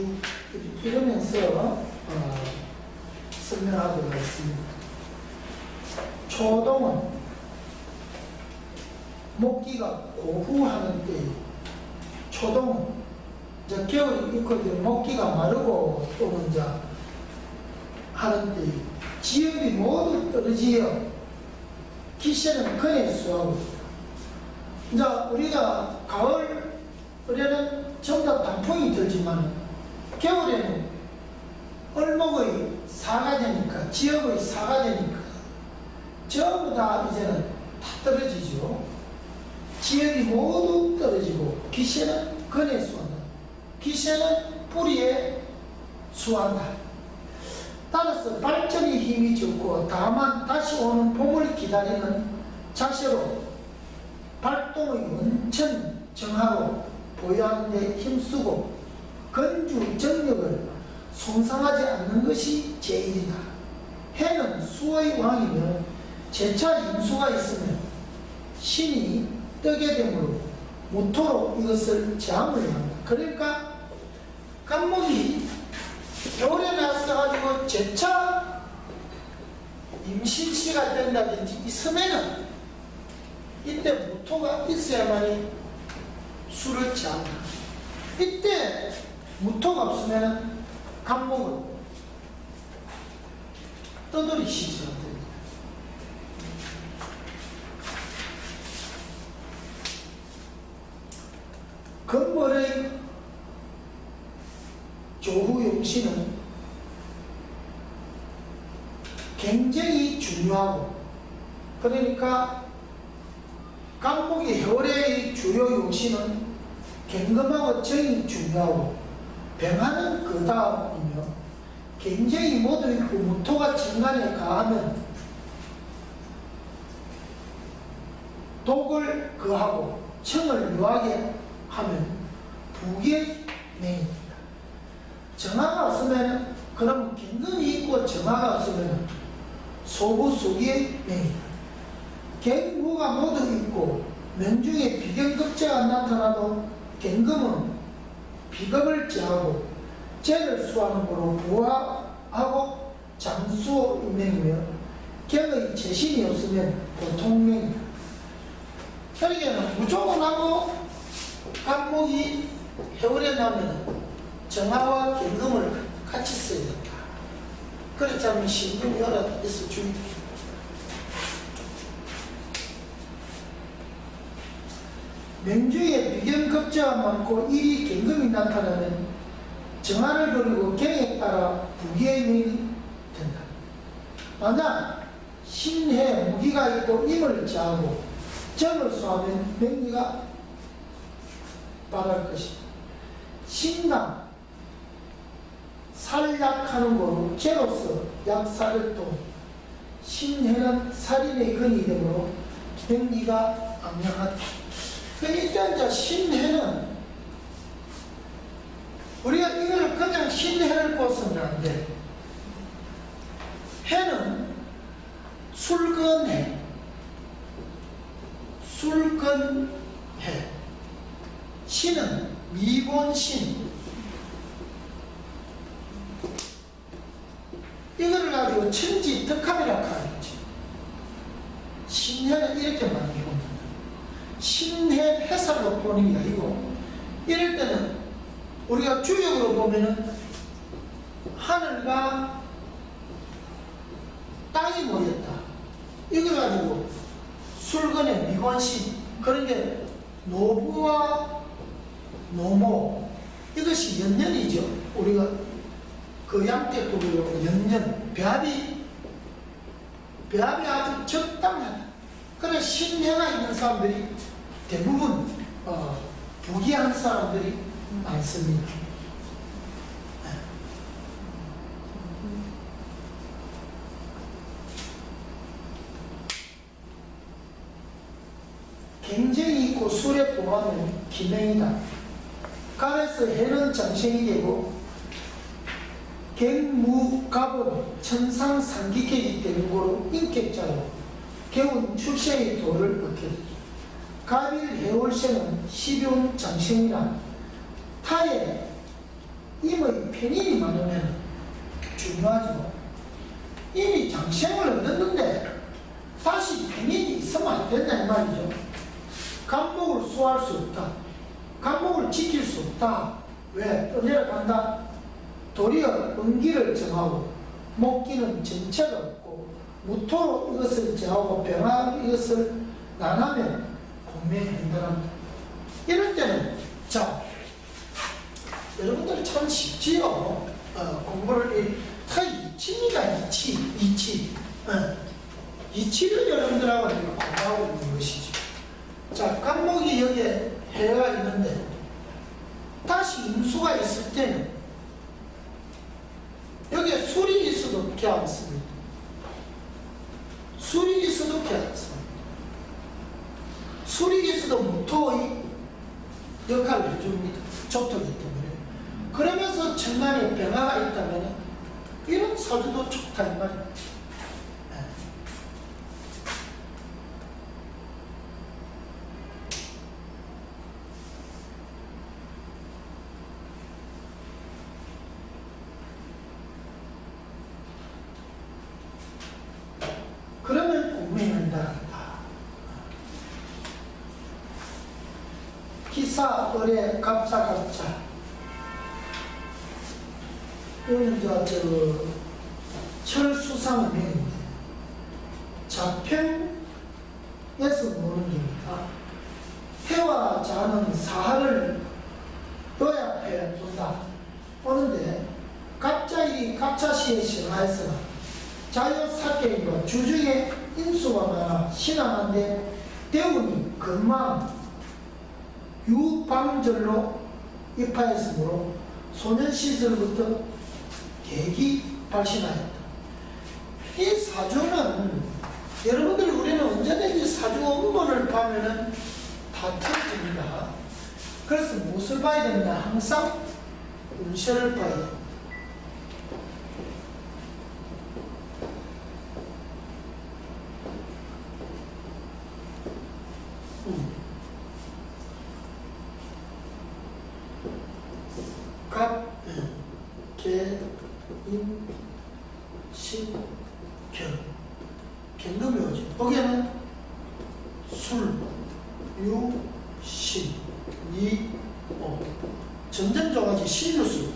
쭉 이러면서 어, 설명하도록 하겠습니다. 초동은 목기가 고후하는 때 초동은 이제 겨울이 이제 목기가 마르고 또는 이제 하는 때 지엽이 모두 떨어지어 기세는 그네 수하고. 이제 우리가 가을에는 전부 다 단풍이 들지만 겨울에는 얼목의 사가 되니까 지역의 사가 되니까 전부 다 이제는 다 떨어지죠. 지역이 모두 떨어지고 기세는 근에 수한다. 기세는 뿌리에 수한다. 따라서 발전의 힘이 적고 다만 다시 오는 봄을 기다리는 자세로 발동의 원천 정하고 보유하는 데 힘쓰고 건주 정력을 손상하지 않는 것이 제일이다. 해는 수의 왕이며 제차 임수가 있으면 신이 뜨게 되므로 무토록 이것을 제함을 한다. 그러니까 깜목이 겨울에 나서가지고 제차 임신시가 된다든지 있으면은 이때 무토가 있어야만이 술을 취한다. 이때 무토가 없으면 감목은 떠돌이 시처럼 됩니다. 건물의 조후 용신은 굉장히 중요하고 그러니까 감목의 혈의 주요 용신은 갱금하고 정이 중요하고 병하는 그 다음이며 굉장히 모두 있고 무토가 중간에 가하면 독을 그하고 청을 유하게 하면 북의 맹입니다. 정화가 없으면 그럼 긴금이 있고 정화가 없으면 소부 속의 맹입니다. 갱구가 모두 있고 명중에 비경급제가 나타나도 갱금은 비급을 제하고 죄를 수하는 거로 부하하고 장수 인명이며 갱의 재신이 없으면 보통명이다. 그러니까 무조건 하고 간목이 해월에 나면 정화와 갱금을 같이 써야 된다. 그렇지 않으면 신금이 여러 있어 주의다. 명주에 비경급제가 많고 일이 갱금이 나타나면 정화를 버리고 경에 따라 부기행이 된다. 만약 신해 무기가 있고 임을 제하고 정을 수하면 명리가 발할 것이다. 신당 살약하는 거로 죄로서 약살을 또 신해는 살인의 근이 되므로 명리가 악량하다. 일단 자 신해는 우리가 이걸 그냥 신해를 보서는 안 돼. 해는 술건해, 술건해. 신은 미본신. 이거를 가지고 천지 덕합이라고 하겠지. 신해는 이렇게 만들고 신해 해설로 보는 게 아니고 이럴 때는 우리가 주역으로 보면은 하늘과 땅이 모였다. 이거 가지고 술건의 미관신 그런 게 노부와 노모 이것이 연년이죠. 우리가 그 양떼급으로 연년 배합이 배합이 아주 적당하다. 그래 신해가 있는 사람들이 대부분 어, 부귀한 사람들이 많습니다. 굉장히 있고 술에 보하면 기명이다. 갑에서 해는 정신이 되고 갱무갑은 천상상기계이기 때문으로 인격자로 개운 출생의 도를 얻게 됩니다. 갑일 해월세는 12운 장생이라 타에 임의 편인이 많으면 중요하죠. 이미 장생을 얻었는데 다시 편인이 있으면 안 된다 이 말이죠. 감목을 수할 수 없다. 감목을 지킬 수 없다. 왜? 떠내려간다. 도리어 은기를 정하고 목기는 정체가 없고 무토로 이것을 정하고 병하고 이것을 나가면 공명이 힘들합니다. 이럴 때는 자 여러분들 참 쉽지요. 어, 공부를 이- 다 이치니까 이치 이치 어. 이치를 여러분들하고 공부하고 있는 것이죠. 자 간목이 여기에 해가 있는데 다시 임수가 있을 때는 여기에 술이 있어도 괜찮습니다. 술이 있어도 괜찮습니다. 술이 있어도 무토의 역할을 해줍니다. 족토기 때문에. 그러면서 천간에 변화가 있다면 이런 사주도 좋다 이 말이에요. 예. 그러면 공명한다. 기사, 의뢰, 갑자, 갑자. 이거는 저, 저, 철수상의 명입니다. 자평에서 모는 겁니다. 해와 자는 사하를 요약해 본다. 보는데, 갑자기 갑자시에 신화에서 자연사계인과 주중에 인수가 많아 신앙한데 대운이 금방 유방절로 입하였으므로 소년 시절부터 계기 발신하였다. 이 사주는 여러분들 우리는 언제든지 사주 원본을 보면은 다 틀어집니다. 그래서 무엇을 봐야 되느냐? 항상 운세를 봐야 됩니다. 갑, 개, 임, 신, 결. 견금이 오지. 거기에는 술, 유, 신, 이, 오. 점점 좋아지 신유술.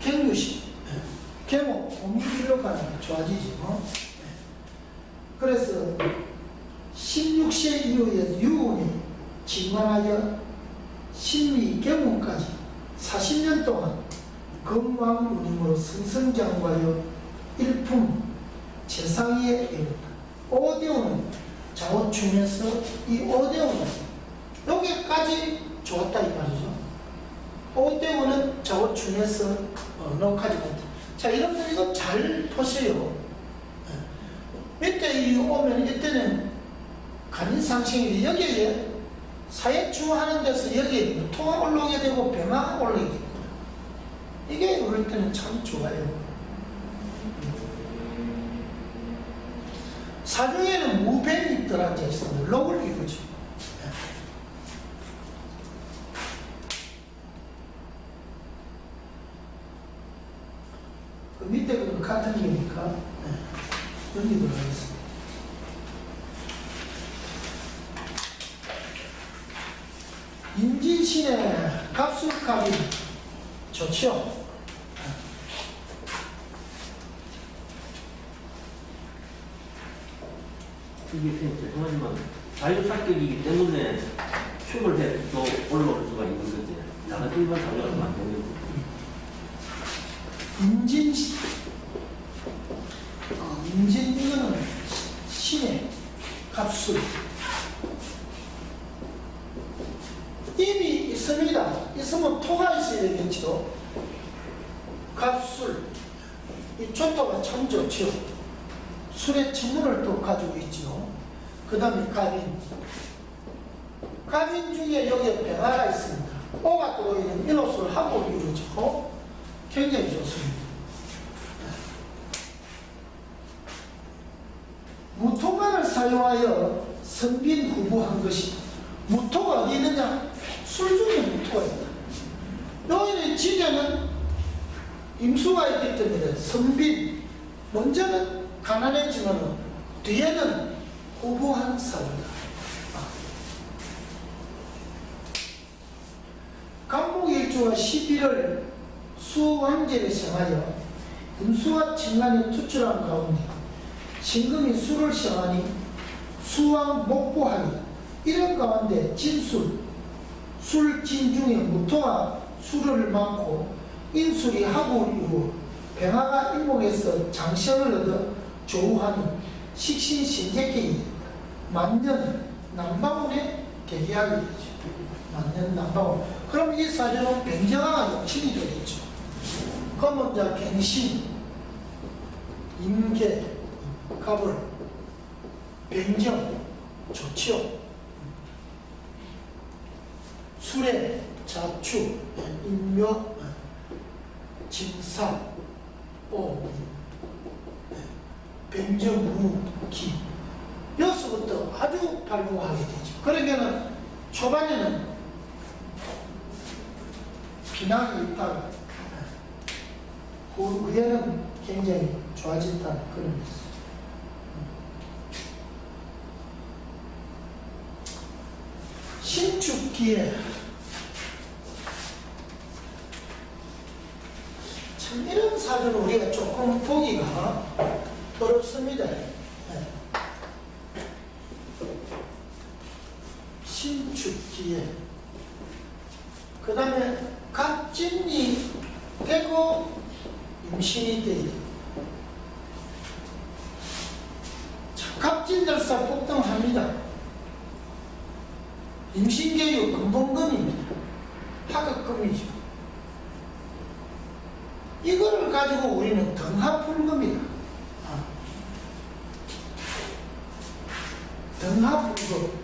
갱유신. 개모, 공유일로 가는 좋아지지. 뭐. 그래서 16세 이후에 유운이 진관하여 신미 경운까지 40년 동안 건왕 운임으로 승승장구하여 일품 최상위에 이른다. 오대운은 좌우충에서 이 오대운은 여기까지 좋았다 이 말이죠. 오대운은 좌우충에서 어, 녹하지 못해. 자 여러분들 이거 잘 보세요. 밑에 이 오면 이때는 간인상생이 여기에 사회추 하는 데서 여기에 무토가 올라오게 되고 병화가 올라오게. 이게 그럴 때는 참 좋아요. 사주에는 무변이 들어앉아 물록을 이루죠. 그 밑에 그 같은 게니까 네. 여기 들어가겠습니다. 임진 신의 갑술갑이 좋죠. 이게 죄송하지만 자유사격이기 때문에 춤을 해도 올라올 수가 있는 거지. 나는 일반 사격을 안 되는 거지. 임진신, 어, 임진 이거는 신의 갑술. 이미 있습니다. 있으면 토가 있어야 되겠죠. 갑술. 이 초토가 참 좋죠. 술의 친문을 또 가지고 있죠. 그 다음에 가빈. 가빈 중에 여기에 병화가 있습니다. 오가 들어있는 인호술 하고 이루어지고 굉장히 좋습니다. 무토만을 사용하여 선빈 후보한 것이 무토가 어디 있느냐? 술 중에 무토가 있다. 여기는 지제는 임수가 있기 때문에 선빈 먼저는 가난했지만 뒤에는 후보한 사람이다. 강목일주가 11월 수왕제를 정하여 임수와 진간이 투출한 가운데 신금이 수를 정하니 수왕 목보하니 이런 가운데 진술 술진 중에 무토가 수를 많고 인술이 하고 이후 병화가 일목에서 장생을 얻어 조우하는 식신신재격이 만년 남방운에 대기하게 되죠. 만년 남방운. 그럼 이 사주는 병정화가 용신이 되겠죠. 그러면 이제 갱신, 임계, 갑을, 병정, 좋지요. 수레, 자축, 인묘, 진사, 오, 변정무, 기. 여기서부터 아주 발부하게 되죠. 그러니까는 초반에는 비난이 있다가 그 후에는 굉장히 좋아진다는 그런 게 있어요. 신축기에 참 이런 사주를 우리가 조금 보기가 어렵습니다. 네. 신축기에 그 다음에 갑진이 되고 임신이 돼 갑진들사 폭등합니다. 임신계유 근본금입니다. 하급금이죠. 이거를 가지고 우리는 등하 푸는 겁니다. 아. 등하 풀고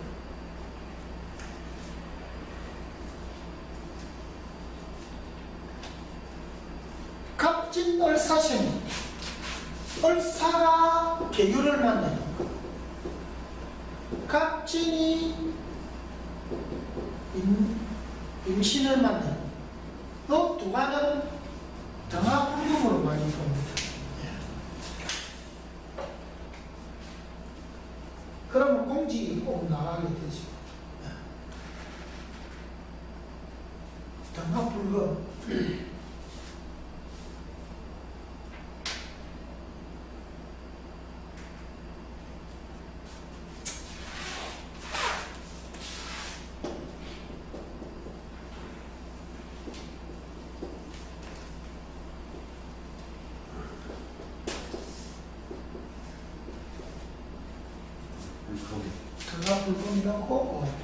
갑진 얼사신 얼사가 계유를 만나는 거. 갑진이 임, 임신을 만나는 이두 가 지는 등하불금으로 많이 봅니다. 예. 그러면 공직이 꼭 나가게 되죠. 예. 등하불금 등하불